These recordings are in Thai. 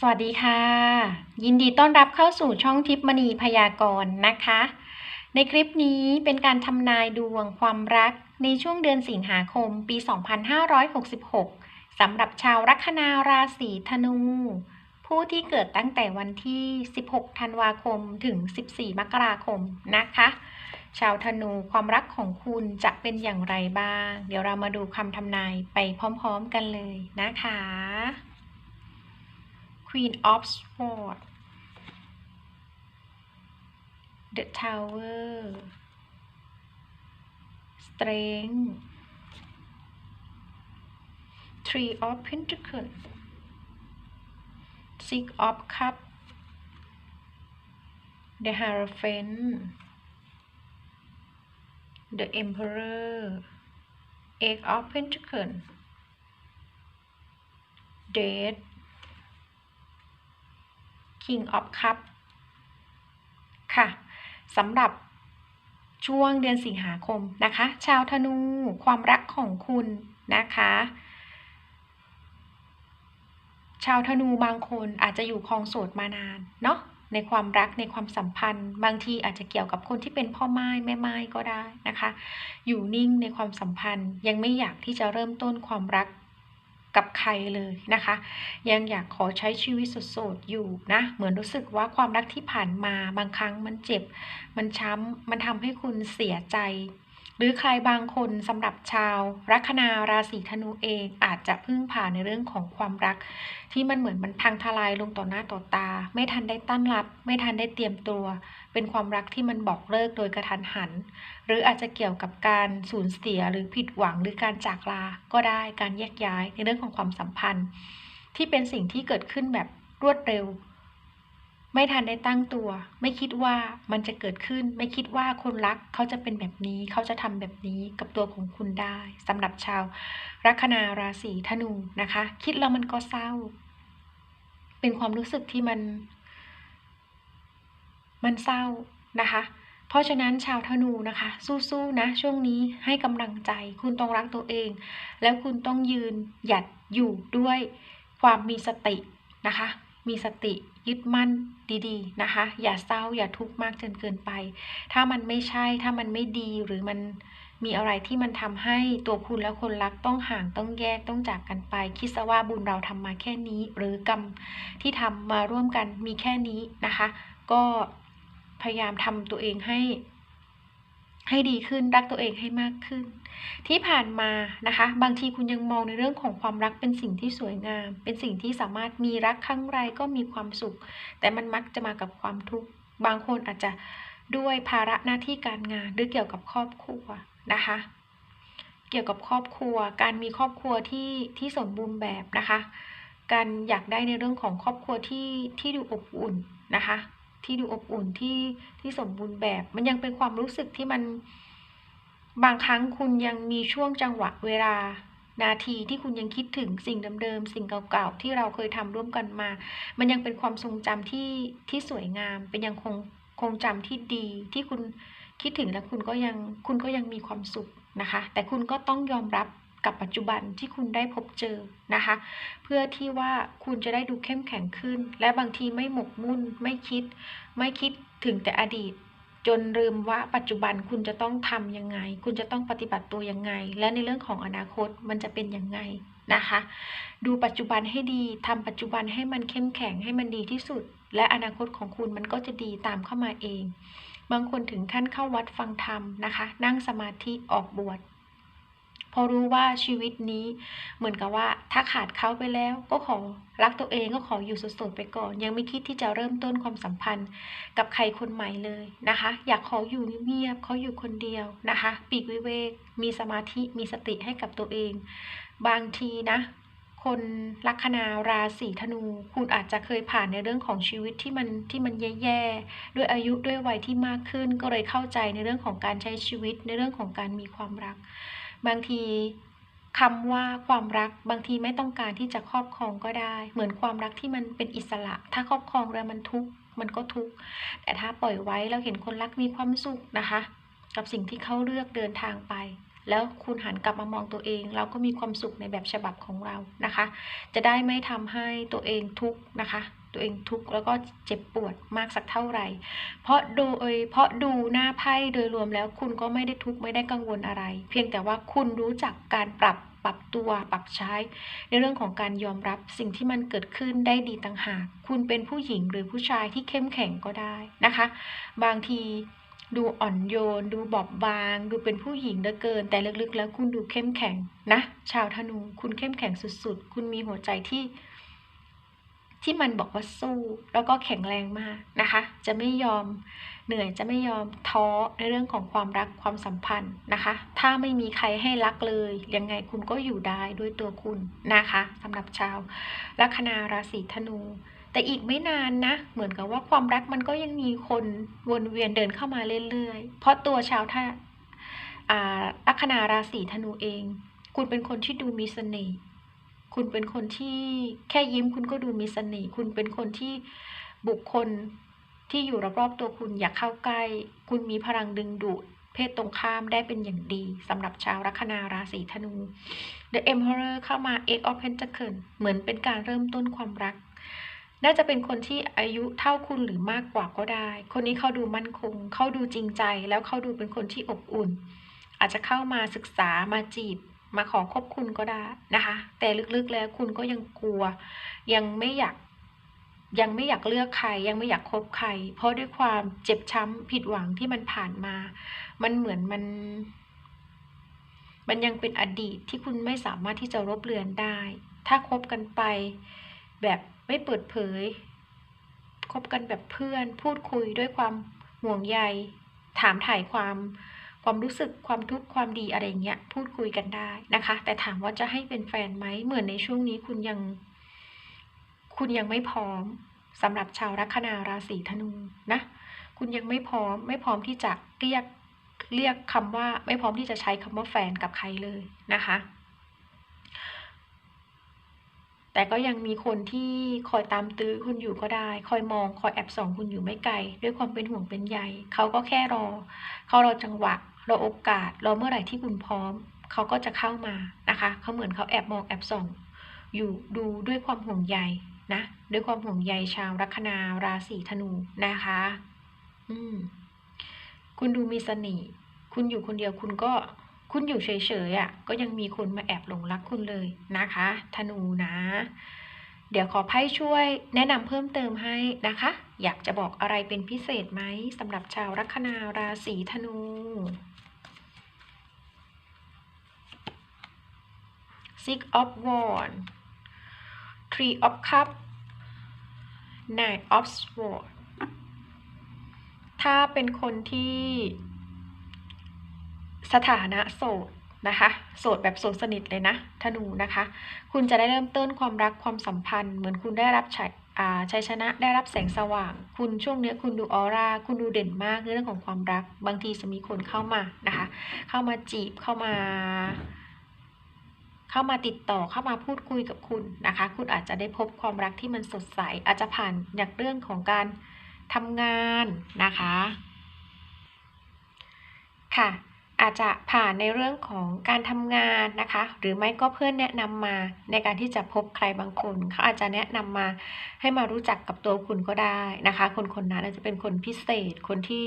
สวัสดีค่ะ ยินดีต้อนรับเข้าสู่ช่องทิพมณีพยากรณ์นะคะ ในคลิปนี้เป็นการทำนายดวงความรักในช่วงเดือนสิงหาคมปี 2566สำหรับชาวลัคนาราศีธนู ผู้ที่เกิดตั้งแต่วันที่ 16 ธันวาคมถึง 14 มกราคมนะคะ ชาวธนูความรักของคุณจะเป็นอย่างไรบ้าง เดี๋ยวเรามาดูคำทำนายไปพร้อม ๆ กันเลยนะคะ Queen of Swords The Tower. Strength Three of Pentacles. Six of Cups. The Hierophant. The Emperor. Eight of Pentacles. Death King of Cup ค่ะสำหรับช่วงเดือนสิงหาคมนะคะ ชาวธนูความรักของคุณนะคะ ชาวธนูบางคนอาจจะอยู่ครองโสดมานานเนาะในความรักในความสัมพันธ์ บางทีอาจจะเกี่ยวกับคนที่เป็นพ่อไม้แม่ไม้ก็ได้นะคะ อยู่นิ่งในความสัมพันธ์ยังไม่อยากที่จะเริ่มต้นความรัก กับใครเลยนะคะ ยังอยากขอใช้ชีวิตโสดๆอยู่นะ เหมือนรู้สึกว่าความรักที่ผ่านมาบางครั้งมันเจ็บ มันช้ำ มันทำให้คุณเสียใจ หรือใครบางคนสำหรับชาวลัคนาราศีธนูเองอาจจะพึ่งผ่านในเรื่องของความรัก ที่มันเหมือนมันพังทลายลงต่อหน้าต่อตา ไม่ทันได้ตั้งรับ ไม่ทันได้เตรียมตัว เป็นความรักที่มันบอกเลิกโดยกระทันหัน หรืออาจจะเกี่ยวกับการสูญเสียหรือผิดหวังหรือการจากลาก็ได้การแยกย้ายในเรื่องของความสัมพันธ์ ที่เป็นสิ่งที่เกิดขึ้นแบบรวดเร็ว ไม่ทันได้ตั้งตัว ไม่คิดว่ามันจะเกิดขึ้น ไม่คิดว่าคนรักเขาจะเป็นแบบนี้ เขาจะทำแบบนี้กับตัวของคุณได้สำหรับชาวลัคนาราศีธนูนะคะ คิดแล้วมันก็เศร้า เป็นความรู้สึกที่มัน มันเศร้านะคะ เพราะฉะนั้นชาวธนูนะคะ สู้ๆนะช่วงนี้ให้กำลังใจ คุณต้องรักตัวเอง แล้วคุณต้องยืนหยัดอยู่ด้วยความมีสตินะคะ มีสติ ยึดมั่นดีๆนะคะ อย่าเศร้าอย่าทุกข์มากจนเกินไป ถ้ามันไม่ใช่ถ้ามันไม่ดีหรือมันมีอะไรที่มันทำให้ตัวคุณและคนรักต้องห่างต้องแยกต้องจากกันไป คิดซะว่าบุญเราทำมาแค่นี้ หรือกรรมที่ทำมาร่วมกันมีแค่นี้นะคะ ก็พยายามทำตัวเองให้ ให้ดีขึ้นรักตัวเองให้มากขึ้น ที่ผ่านมานะคะ บางทีคุณยังมองในเรื่องของความรักเป็นสิ่งที่สวยงาม เป็นสิ่งที่สามารถมีรักครั้งไรก็มีความสุข แต่มันมักจะมากับความทุกข์บางคนอาจจะด้วยภาระหน้าที่การงานหรือเกี่ยวกับครอบครัวนะคะ เกี่ยวกับครอบครัว การมีครอบครัวที่ที่สมบูรณ์แบบนะคะ การอยากได้ในเรื่องของครอบครัวที่ที่ดูอบอุ่นนะคะ ที่ดูอบอุ่นที่ที่สมบูรณ์แบบ มันยังเป็นความรู้สึกที่มันบางครั้งคุณยังมีช่วงจังหวะเวลานาทีที่คุณยังคิดถึงสิ่งเดิมๆ สิ่งเก่าๆ ที่เราเคยทำร่วมกันมา มันยังเป็นความทรงจำที่ที่สวยงาม เป็นยังคงคงจำที่ดี ที่คุณคิดถึงแล้วคุณก็ยังคุณก็ยังมีความสุขนะคะ แต่คุณก็ต้องยอมรับ กับปัจจุบันที่คุณได้พบเจอนะคะ เพื่อที่ว่าคุณจะได้ดูเข้มแข็งขึ้น และบางทีไม่หมกมุ่น ไม่คิด ไม่คิดถึงแต่อดีต จนลืมว่าปัจจุบันคุณจะต้องทำยังไง คุณจะต้องปฏิบัติตัวยังไง และในเรื่องของอนาคตมันจะเป็นยังไงนะคะ ดูปัจจุบันให้ดีทำปัจจุบันให้มันเข้มแข็งให้มันดีที่สุด และอนาคตของคุณมันก็จะดีตามเข้ามาเอง บางคนถึงขั้นเข้าวัดฟังธรรมนะคะ นั่งสมาธิออกบวช พอรู้ว่าชีวิตนี้ เหมือนกับว่าถ้าขาดเขาไปแล้ว ก็ขอรักตัวเองก็ขออยู่สดๆไปก่อน ยังไม่คิดที่จะเริ่มต้นความสัมพันธ์ กับใครคนใหม่เลยนะคะ อยากขออยู่เงียบๆเขาอยู่คนเดียวนะคะ ปีกวิเวก มีสมาธิมีสติให้กับตัวเอง บางทีนะคนลัคนาราศีธนู คุณอาจจะเคยผ่านในเรื่องของชีวิตที่มันที่มันแย่ๆด้วยอายุด้วยวัยที่มากขึ้น ก็เลยเข้าใจในเรื่องของการใช้ชีวิตในเรื่องของการมีความรัก บางทีคำว่าความรักบางทีไม่ต้องการที่จะครอบครองก็ได้ เหมือนความรักที่มันเป็นอิสระ ถ้าครอบครองแล้วมันทุกข์มันก็ทุกข์แต่ถ้าปล่อยไว้เราเห็นคนรักมีความสุขนะคะ กับสิ่งที่เขาเลือกเดินทางไป แล้วคุณหันกลับมามองตัวเอง เราก็มีความสุขในแบบฉบับของเรานะคะ จะได้ไม่ทำให้ตัวเองทุกข์นะคะ ตัวเองทุกข์แล้วก็เจ็บปวดมากสักเท่าไหร่ เพราะดูเอยเพราะดูหน้าไพ่โดยรวมแล้วคุณก็ไม่ได้ทุกข์ไม่ได้กังวลอะไร เพียงแต่ว่าคุณรู้จักการปรับปรับตัวปรับใช้ ในเรื่องของการยอมรับสิ่งที่มันเกิดขึ้นได้ดีต่างหาก คุณเป็นผู้หญิงหรือผู้ชายที่เข้มแข็งก็ได้นะคะ บางทีดูอ่อนโยน ดูบอบบาง ดูเป็นผู้หญิงเหลือเกิน แต่ลึกๆ แล้วคุณดูเข้มแข็งนะ ชาวธนู คุณเข้มแข็งสุดๆ คุณมีหัวใจที่ ที่มันบอกว่าสู้แล้วก็แข็งแรงมากนะคะ จะไม่ยอมเหนื่อยจะไม่ยอมท้อในเรื่องของความรักความสัมพันธ์นะคะ ถ้าไม่มีใครให้รักเลยยังไงคุณก็อยู่ได้ด้วยตัวคุณนะคะสำหรับชาวลัคนาราศีธนู แต่อีกไม่นานนะ เหมือนกับว่าความรักมันก็ยังมีคนวนเวียนเดินเข้ามาเรื่อยๆ เพราะตัวชาวท่าอ่าลัคนาราศีธนูเอง คุณเป็นคนที่ดูมีเสน่ห์ คุณเป็นคนที่แค่ยิ้มคุณก็ดูมีเสน่ห์คุณเป็นคนที่บุคคลที่อยู่รอบๆตัวคุณอยากเข้าใกล้ คุณมีพลังดึงดูดเพศตรงข้ามได้เป็นอย่างดีสำหรับชาวลัคนาราศีธนู The Emperor เข้ามา Eight of Pentacles เหมือนเป็นการเริ่มต้นความรัก น่าจะเป็นคนที่อายุเท่าคุณหรือมากกว่าก็ได้ คนนี้เขาดูมั่นคง เขาดูจริงใจ แล้วเขาดูเป็นคนที่อบอุ่น อาจจะเข้ามาศึกษามาจีบ มาขอคบคุณก็ได้นะคะ แต่ลึกๆแล้วคุณก็ยังกลัว ยังไม่อยากยังไม่อยากเลือกใคร ยังไม่อยากคบใคร เพราะด้วยความเจ็บช้ำผิดหวังที่มันผ่านมา มันเหมือนมัน มันยังเป็นอดีตที่คุณไม่สามารถที่จะลบเลือนได้ ถ้าคบกันไป แบบไม่เปิดเผยคบกันแบบเพื่อน พูดคุยด้วยความห่วงใย ถามถ่ายความ ความรู้สึกความทุกข์ความดีอะไรเงี้ยพูดคุยกันได้นะคะ แต่ถามว่าจะให้เป็นแฟนไหมเหมือนในช่วงนี้คุณยัง คุณยังไม่พร้อมสำหรับชาวลัคนาราศีธนูนะคุณยังไม่พร้อม ไม่พร้อมที่จะเรียกเรียกคำว่า ไม่พร้อมที่จะใช้คำว่าแฟนกับใครเลยนะคะ แต่ก็ยังมีคนที่คอยตามตื้อคุณอยู่ก็ได้ คอยมองคอยแอบส่องคุณอยู่ไม่ไกล ด้วยความเป็นห่วงเป็นใยเขาก็แค่รอ เขารอจังหวะ รอโอกาสรอเมื่อไหร่ที่คุณพร้อม เขาก็จะเข้ามานะคะเขาเหมือนเขาแอบมองแอบส่อง อยู่ดูด้วยความห่วงใยนะด้วยความห่วงใยชาวลัคนาราศีธนูนะคะ อืมคุณดูมีเสน่ห์คุณอยู่คนเดียวคุณก็คุณอยู่เฉยๆอะ่ะ ก็ยังมีคนมาแอบหลงรักคุณเลยนะคะ ธนูนะ เดี๋ยวขอไพ่ช่วยแนะนำเพิ่มเติมให้นะคะ อยากจะบอกอะไรเป็นพิเศษไหมสำหรับชาวลัคนาราศีธนู Six of Wands Three of Cups Nine of Swords ถ้าเป็นคนที่สถานะโสดนะคะโสดแบบโสดสนิทเลยนะธนูนะคะ คุณจะได้เริ่มต้นความรักความสัมพันธ์ เหมือนคุณได้รับชัยชัยชนะได้รับแสงสว่าง คุณช่วงเนี้ยคุณดูออร่าคุณดูเด่นมากในเรื่องของความรัก บางทีจะมีคนเข้ามานะคะ เข้ามาจีบเข้ามา เข้ามาติดต่อเข้ามาพูดคุยกับคุณนะคะ คุณอาจจะได้พบความรักที่มันสดใส อาจจะผ่านจากเรื่องของการทำงานนะคะ ค่ะ อาจจะผ่านในเรื่องของการทำงานนะคะ หรือไม่ก็เพื่อนแนะนำมาในการที่จะพบใครบางคนเขาอาจจะแนะนำมาให้มารู้จักกับตัวคุณก็ได้นะคะ คนคนนั้นอาจจะเป็นคนพิเศษคนที่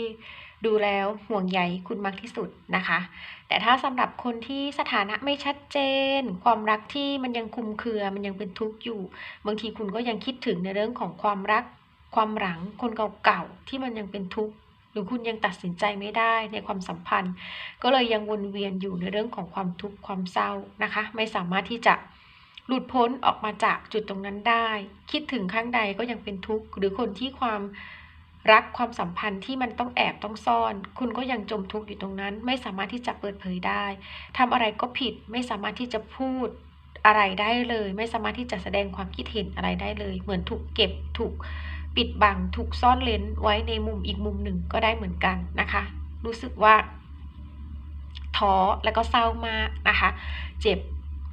ดูแล้วห่วงใยคุณมากที่สุดนะคะ แต่ถ้าสำหรับคนที่สถานะไม่ชัดเจน ความรักที่มันยังคุมเครือ มันยังเป็นทุกข์อยู่ บางทีคุณก็ยังคิดถึงในเรื่องของความรัก ความหลังคนเก่าๆที่มันยังเป็นทุกข์หรือคุณยังตัดสินใจไม่ได้ในความสัมพันธ์ ก็เลยยังวนเวียนอยู่ในเรื่องของความทุกข์ความเศร้านะคะ ไม่สามารถที่จะหลุดพ้นออกมาจากจุดตรงนั้นได้ คิดถึงข้างใดก็ยังเป็นทุกข์หรือคนที่ความ รักความสัมพันธ์ที่มันต้องแอบต้องซ่อน คุณก็ยังจมทุกข์อยู่ตรงนั้น ไม่สามารถที่จะเปิดเผยได้ทำอะไรก็ผิดไม่สามารถที่จะพูดอะไรได้เลย ไม่สามารถที่จะแสดงความคิดเห็นอะไรได้เลย เหมือนถูกเก็บถูกปิดบังถูกซ่อนเลนไว้ในมุมอีกมุมหนึ่งก็ได้เหมือนกันนะคะ รู้สึกว่าท้อแล้วก็เศร้ามากนะคะ เจ็บ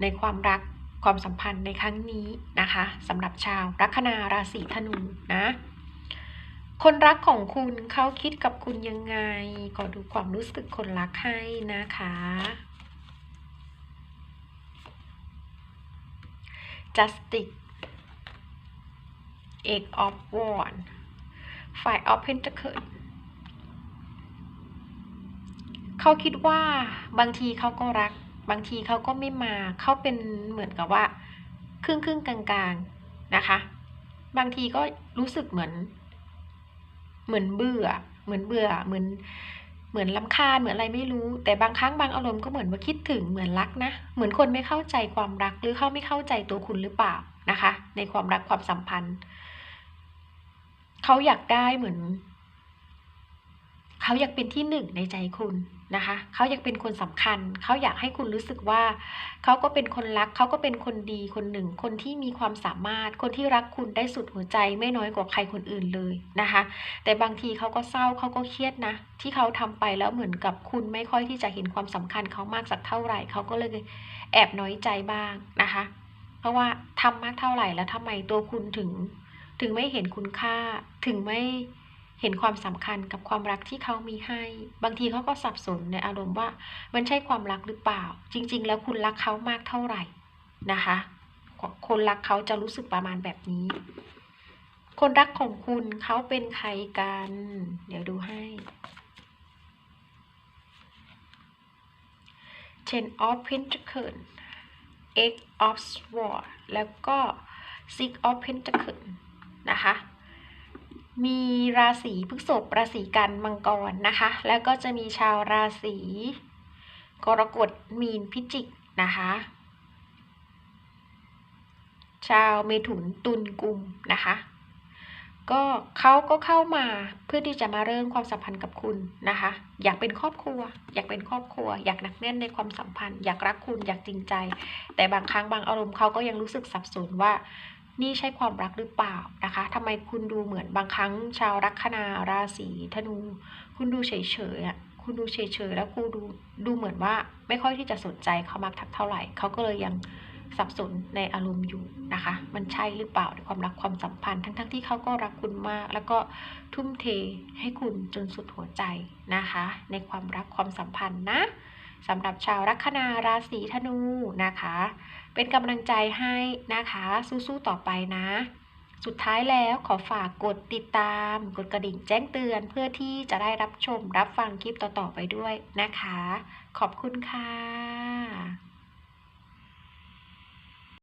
ในความรักความสัมพันธ์ในครั้งนี้นะคะสำหรับชาวลัคนาราศีธนูนะ คนรักของคุณเขาคิดกับคุณยังไง ขอดูความรู้สึกคนรักให้นะคะ justice eight of wand five of pentacles เขาคิดว่าบางทีเขาก็รัก บางทีเขาก็ไม่มา เขาเป็นเหมือนกับว่า ครึ่งครึ่งกลางๆ นะคะ บางทีก็รู้สึกเหมือน เหมือนเบื่อ เหมือนเบื่อ เหมือน เหมือนลำคาญ เหมือนอะไรไม่รู้ แต่บางครั้งบางอารมณ์ก็เหมือนว่าคิดถึง เหมือนรักนะ เหมือนคนไม่เข้าใจความรัก หรือเขาไม่เข้าใจตัวคุณหรือเปล่านะคะ ในความรักความสัมพันธ์ เขาอยากได้เหมือน เขาอยากเป็นที่หนึ่งในใจคุณนะคะเขาอยากเป็นคนสำคัญ เขาอยากให้คุณรู้สึกว่า เขาก็เป็นคนรัก เขาก็เป็นคนดีคนหนึ่ง คนที่มีความสามารถ คนที่รักคุณได้สุดหัวใจไม่น้อยกว่าใครคนอื่นเลยนะคะ แต่บางทีเขาก็เศร้าเขาก็เครียดนะ ที่เขาทำไปแล้วเหมือนกับคุณไม่ค่อยที่จะเห็นความสำคัญเขามากสักเท่าไหร่ เขาก็เลยแอบน้อยใจบ้างนะคะ เพราะว่าทำมากเท่าไหร่แล้วทำไมตัวคุณถึง ถึงไม่เห็นคุณค่า ถึงไม่ เห็นความสำคัญกับความรักที่เขามีให้ บางทีเขาก็สับสนในอารมณ์ว่า มันใช่ความรักหรือเปล่า จริง ๆ แล้วคุณรักเขามากเท่าไหร่นะคะ คนรักเขาจะรู้สึกประมาณแบบนี้ คนรักของคุณเขาเป็นใครกัน เดี๋ยวดูให้ Ten of Pentacles Eight of Swords แล้วก็ Six of Pentacles นะคะ มีราศีพฤษภราศีกันมังกรนะคะ แล้วก็จะมีชาวราศีกรกฎมีนพิจิกนะคะ ชาวเมถุนตุลกุมนะคะ ก็เขาก็เข้ามาเพื่อที่จะมาเริ่มความสัมพันธ์กับคุณนะคะ อยากเป็นครอบครัว อยากเป็นครอบครัว อยากหนักแน่นในความสัมพันธ์ อยากรักคุณอยากจริงใจ แต่บางครั้งบางอารมณ์เขาก็ยังรู้สึกสับสนว่า นี่ใช่ความรักหรือเปล่านะคะทำไมคุณดูเหมือนบางครั้งชาวลัคนาราศีธนู คุณดูเฉยๆอะคุณดูเฉยๆแล้วคุณดูดูเหมือนว่าไม่ค่อยที่จะสนใจเขามากทักเท่าไหร่เขาก็เลยยังสับสนในอารมณ์อยู่นะคะ มันใช่หรือเปล่าในความรักความสัมพันธ์ ทั้งๆทที่เขาก็รักคุณมาก แล้วก็ทุ่มเทให้คุณจนสุดหัวใจนะคะ ในความรักความสัมพันธ์นะ สำหรับชาวลัคนาราศีธนูนะคะ เป็นกำลังใจให้นะคะสู้ๆต่อไปนะ สุดท้ายแล้วขอฝากกดติดตาม กดกระดิ่งแจ้งเตือนเพื่อที่จะได้รับชมรับฟังคลิปต่อๆไปด้วยนะคะ ขอบคุณค่ะ